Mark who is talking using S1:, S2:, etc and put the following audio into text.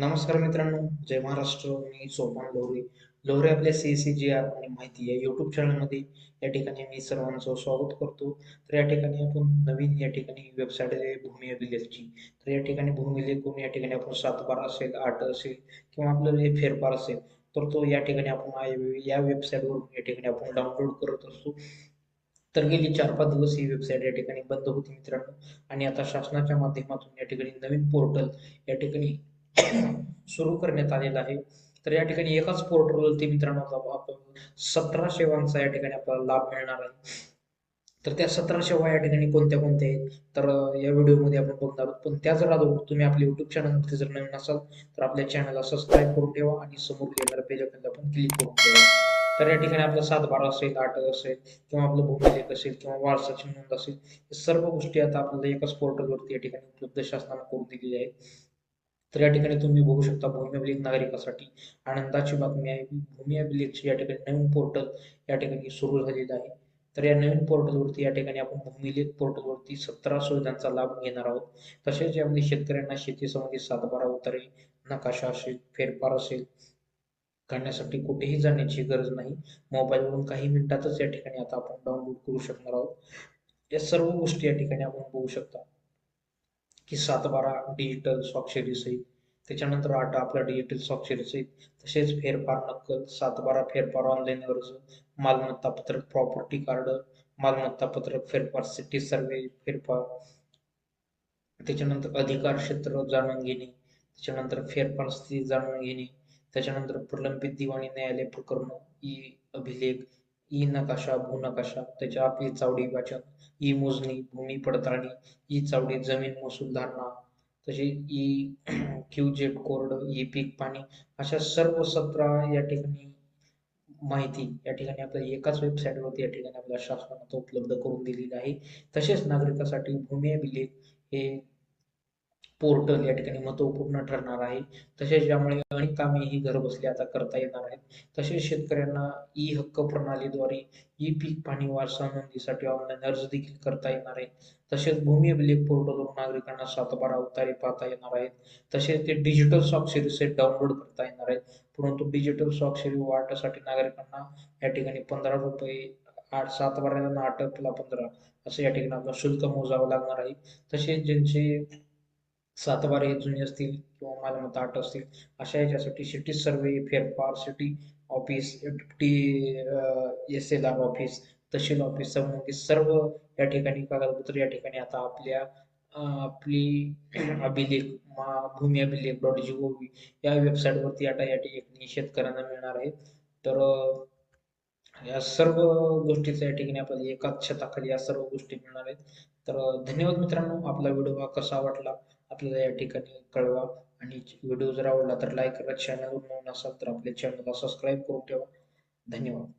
S1: नमस्कार मित्रांनो जय महाराष्ट्र मी सोपान लोहरे लोहरे आपल्या सी सी जी आर आणि माहिती या युट्यूब चॅनलमध्ये या ठिकाणी मी सर्वांचं स्वागत करतो तर या ठिकाणी आपण नवीन या ठिकाणी वेबसाईट आहे भूमी अभिलेखची तर या ठिकाणी भूमी लेखून करून या ठिकाणी आपण सात बारा असेल आठ असेल किंवा आपलं जे फेरफार असेल तर तो या ठिकाणी आपण या वेबसाईटवरून या ठिकाणी आपण डाउनलोड करत असतो तर गेली चार पाच दिवस ही वेबसाईट या ठिकाणी बंद होती मित्रांनो आणि आता शासनाच्या माध्यमातून या ठिकाणी नवीन पोर्टल या ठिकाणी सुरू करण्यात आलेला आहे. तर या ठिकाणी एकाच पोर्टलवरती मित्रांनो आपण. सतरा सेवांचा या ठिकाणी आपल्याला लाभ मिळणार आहे. तर त्या सतरा सेवा या ठिकाणी कोणत्या कोणत्या आहेत? तर या व्हिडिओमध्ये आपण बघणार आहोत. पण त्या जर अगोदर तुम्ही आपल्या युट्यूब चॅनलमध्ये जर नवीन असाल तर आपल्या चॅनलला सबस्क्राईब करून ठेवा आणि समोर येणाऱ्या पेज आपण क्लिक करून ठेवा. तर या ठिकाणी आपलं सात बारा असेल आठ असेल किंवा आपलं भूमिलेख असेल किंवा वारसाची नोंद असेल सर्व गोष्टी आता आपल्याला एकाच पोर्टलवरती या ठिकाणी उपलब्ध शासनाला करून दिलेली आहे तर या ठिकाणी तुम्ही बघू शकता भूमी अभिलेख नागरिकासाठी. आनंदाची बातमी आहे. भूमी अभिलेखची या ठिकाणी नवीन पोर्टल या ठिकाणी सुरू झालेलं आहे. तर या नवीन पोर्टलवरती या ठिकाणी आपण भूमिलेख पोर्टलवरती सतरा सुविधांचा लाभ घेणार आहोत. तसेच यामध्ये शेतकऱ्यांना शेतीसंबंधी सातबारा उतारे नकाशा असेल फेरफार असेल करण्यासाठी कुठेही जाण्याची गरज नाही. मोबाईलवरून काही मिनिटातच या ठिकाणी आता आपण डाउनलोड करू शकणार आहोत. या सर्व गोष्टी या ठिकाणी आपण बघू शकता. की सातबारा डिजिटल स्वाक्षरी सहित त्याच्यानंतर आठ आपला डिजिटल स्वाक्षरी सहित तसेच फेरफार नक्कल सातबारा फेरफार ऑनलाईन अर्ज मालमत्ता पत्रक प्रॉपर्टी कार्ड मालमत्ता पत्रक फेरफार सिटी सर्वे फेरफार. त्याच्यानंतर अधिकार क्षेत्र जाणून घेणे. त्याच्यानंतर फेरफार स्थिती जाणून घेणे. त्याच्यानंतर प्रलंबित दिवाणी न्यायालय प्रकरण ई अभिलेख ई नकाशा भूनकाशा त्याच्या आपली चावडी वाचन. ई मोजणी भूमी पडताळणी ई चावडी जमीन महसूल धारणा तसे ई क्यूजेट कोरड ई पीक पाणी अशा सर्व सतरा या ठिकाणी माहिती या ठिकाणी आपल्या एकाच वेबसाईटवरती या ठिकाणी आपल्या शासनाने उपलब्ध करून दिलेली आहे. तसेच नागरिकासाठी भूमी अभिलेख हे पोर्टल या ठिकाणी महत्त्वपूर्ण ठरणार आहे. तसेच यामुळे अनेक कामे ही घरबसल्या आता करता येणार आहेत. तसेच शेतकऱ्यांना ई हक्क प्रणालीद्वारे ई पीक पाणी वारसा नोंदीसाठी ऑनलाईन अर्ज देखील करता येणार आहे तसेच भूमी अभिलेख पोर्टलवरून नागरिकांना सातबारा उतारे पाहता येणार आहेत. तसेच ते डिजिटल स्वाक्षरी सेट डाउनलोड करता येणार आहेत. परंतु डिजिटल स्वाक्षरी वाटासाठी नागरिकांना या ठिकाणी पंधरा रुपये आठ सात बाराला आठ पंधरा असं या ठिकाणी शुल्क मोजावं लागणार आहे. तसेच ज्यांचे सातबारे हे जुने असतील किंवा मालमत्ता आठ असतील अशा याच्यासाठी सिटी सर्वे फेरफार city office T S L R office tehsil office संबंधित सर्व या ठिकाणी कागदपत्र या ठिकाणी आता आपल्या आपली अभिलेख भूमी अभिलेख डॉट जी ओ या वेबसाईटवरती आता या ठिकाणी शेतकऱ्यांना मिळणार आहे. तर या सर्व गोष्टीचा या ठिकाणी आपल्याला एकाच छताखाली या सर्व गोष्टी मिळणार आहेत. तर धन्यवाद मित्रांनो. आपला व्हिडिओ हा कसा वाटला? आपल्याला या ठिकाणी कळवा. आणि व्हिडिओ जर आवडला तर लाईक करा चॅनल नवीन असाल तर आपल्या चॅनलला सबस्क्राईब करून ठेवा. धन्यवाद.